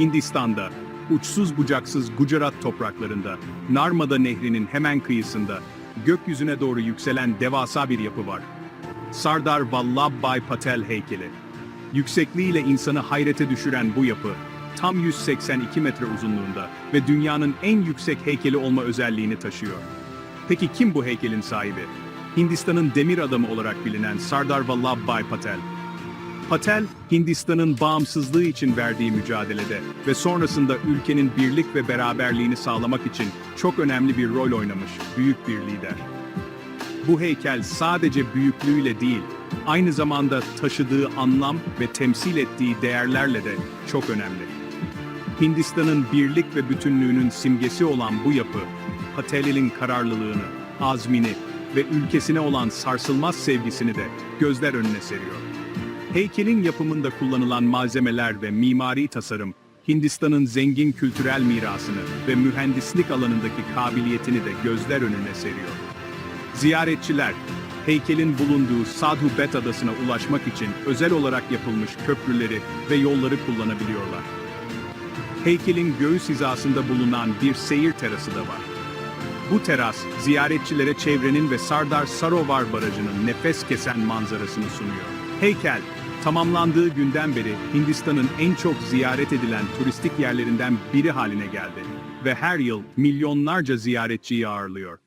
Hindistan'da, uçsuz bucaksız Gujarat topraklarında, Narmada Nehri'nin hemen kıyısında, gökyüzüne doğru yükselen devasa bir yapı var. Sardar Vallabhbhai Patel heykeli. Yüksekliğiyle insanı hayrete düşüren bu yapı, tam 182 metre uzunluğunda ve dünyanın en yüksek heykeli olma özelliğini taşıyor. Peki kim bu heykelin sahibi? Hindistan'ın demir adamı olarak bilinen Sardar Vallabhbhai Patel. Patel, Hindistan'ın bağımsızlığı için verdiği mücadelede ve sonrasında ülkenin birlik ve beraberliğini sağlamak için çok önemli bir rol oynamış büyük bir lider. Bu heykel sadece büyüklüğüyle değil, aynı zamanda taşıdığı anlam ve temsil ettiği değerlerle de çok önemli. Hindistan'ın birlik ve bütünlüğünün simgesi olan bu yapı, Patel'in kararlılığını, azmini ve ülkesine olan sarsılmaz sevgisini de gözler önüne seriyor. Heykelin yapımında kullanılan malzemeler ve mimari tasarım, Hindistan'ın zengin kültürel mirasını ve mühendislik alanındaki kabiliyetini de gözler önüne seriyor. Ziyaretçiler, heykelin bulunduğu Sadhu Bet adasına ulaşmak için özel olarak yapılmış köprüleri ve yolları kullanabiliyorlar. Heykelin göğüs hizasında bulunan bir seyir terası da var. Bu teras, ziyaretçilere çevrenin ve Sardar Sarovar Barajı'nın nefes kesen manzarasını sunuyor. Heykel, tamamlandığı günden beri Hindistan'ın en çok ziyaret edilen turistik yerlerinden biri haline geldi ve her yıl milyonlarca ziyaretçiyi ağırlıyor.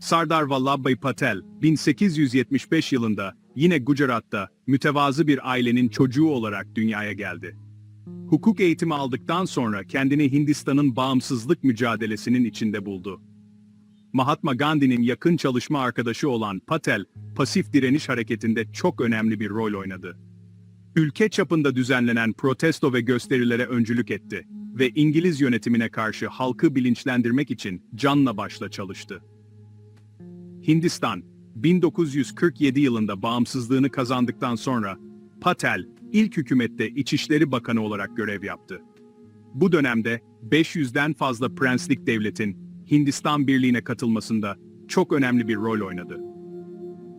Sardar Vallabhbhai Patel, 1875 yılında yine Gujarat'ta mütevazı bir ailenin çocuğu olarak dünyaya geldi. Hukuk eğitimi aldıktan sonra kendini Hindistan'ın bağımsızlık mücadelesinin içinde buldu. Mahatma Gandhi'nin yakın çalışma arkadaşı olan Patel, pasif direniş hareketinde çok önemli bir rol oynadı. Ülke çapında düzenlenen protesto ve gösterilere öncülük etti ve İngiliz yönetimine karşı halkı bilinçlendirmek için canla başla çalıştı. Hindistan, 1947 yılında bağımsızlığını kazandıktan sonra Patel, ilk hükümette İçişleri Bakanı olarak görev yaptı. Bu dönemde 500'den fazla prenslik devletin Hindistan Birliği'ne katılmasında çok önemli bir rol oynadı.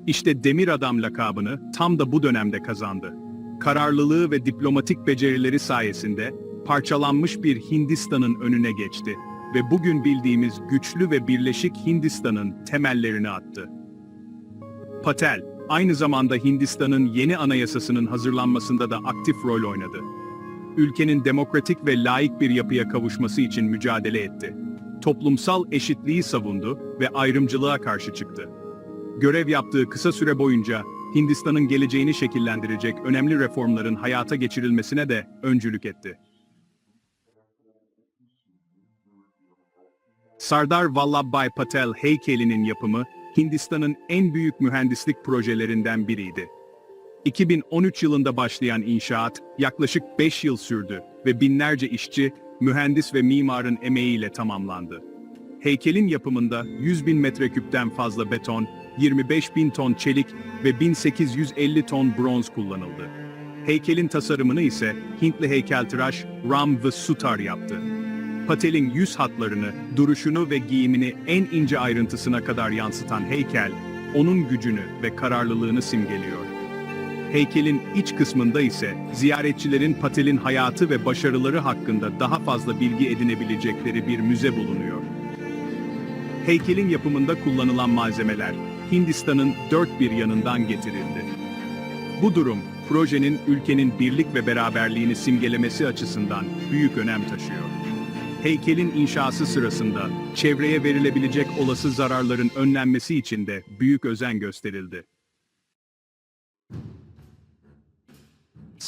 İşte Demir Adam lakabını tam da bu dönemde kazandı. Kararlılığı ve diplomatik becerileri sayesinde parçalanmış bir Hindistan'ın önüne geçti ve bugün bildiğimiz güçlü ve birleşik Hindistan'ın temellerini attı. Patel, aynı zamanda Hindistan'ın yeni anayasasının hazırlanmasında da aktif rol oynadı. Ülkenin demokratik ve layık bir yapıya kavuşması için mücadele etti. Toplumsal eşitliği savundu ve ayrımcılığa karşı çıktı. Görev yaptığı kısa süre boyunca Hindistan'ın geleceğini şekillendirecek önemli reformların hayata geçirilmesine de öncülük etti. Sardar Vallabhbhai Patel heykelinin yapımı Hindistan'ın en büyük mühendislik projelerinden biriydi. 2013 yılında başlayan inşaat yaklaşık 5 yıl sürdü ve binlerce işçi, mühendis ve mimarın emeğiyle tamamlandı. Heykelin yapımında 100 bin metreküpten fazla beton, 25 bin ton çelik ve 1850 ton bronz kullanıldı. Heykelin tasarımını ise Hintli heykeltıraş Ram V. Sutar yaptı. Patel'in yüz hatlarını, duruşunu ve giyimini en ince ayrıntısına kadar yansıtan heykel, onun gücünü ve kararlılığını simgeliyor. Heykelin iç kısmında ise ziyaretçilerin Patel'in hayatı ve başarıları hakkında daha fazla bilgi edinebilecekleri bir müze bulunuyor. Heykelin yapımında kullanılan malzemeler Hindistan'ın dört bir yanından getirildi. Bu durum, projenin ülkenin birlik ve beraberliğini simgelemesi açısından büyük önem taşıyor. Heykelin inşası sırasında çevreye verilebilecek olası zararların önlenmesi için de büyük özen gösterildi.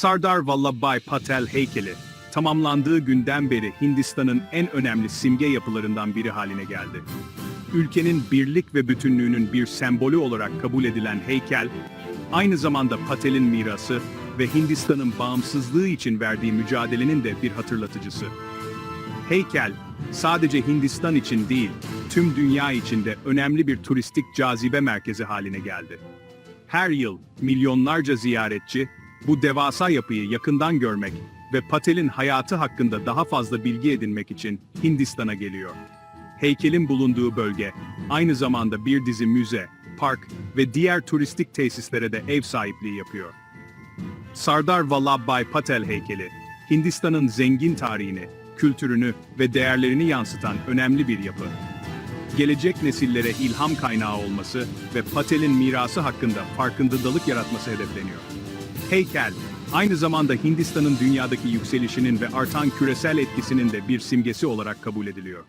Sardar Vallabhbhai Patel heykeli, tamamlandığı günden beri Hindistan'ın en önemli simge yapılarından biri haline geldi. Ülkenin birlik ve bütünlüğünün bir sembolü olarak kabul edilen heykel, aynı zamanda Patel'in mirası ve Hindistan'ın bağımsızlığı için verdiği mücadelenin de bir hatırlatıcısı. Heykel, sadece Hindistan için değil, tüm dünya için de önemli bir turistik cazibe merkezi haline geldi. Her yıl milyonlarca ziyaretçi bu devasa yapıyı yakından görmek ve Patel'in hayatı hakkında daha fazla bilgi edinmek için Hindistan'a geliyor. Heykelin bulunduğu bölge aynı zamanda bir dizi müze, park ve diğer turistik tesislere de ev sahipliği yapıyor. Sardar Vallabhbhai Patel heykeli, Hindistan'ın zengin tarihini, kültürünü ve değerlerini yansıtan önemli bir yapı. Gelecek nesillere ilham kaynağı olması ve Patel'in mirası hakkında farkındalık yaratması hedefleniyor. Heykel, aynı zamanda Hindistan'ın dünyadaki yükselişinin ve artan küresel etkisinin de bir simgesi olarak kabul ediliyor.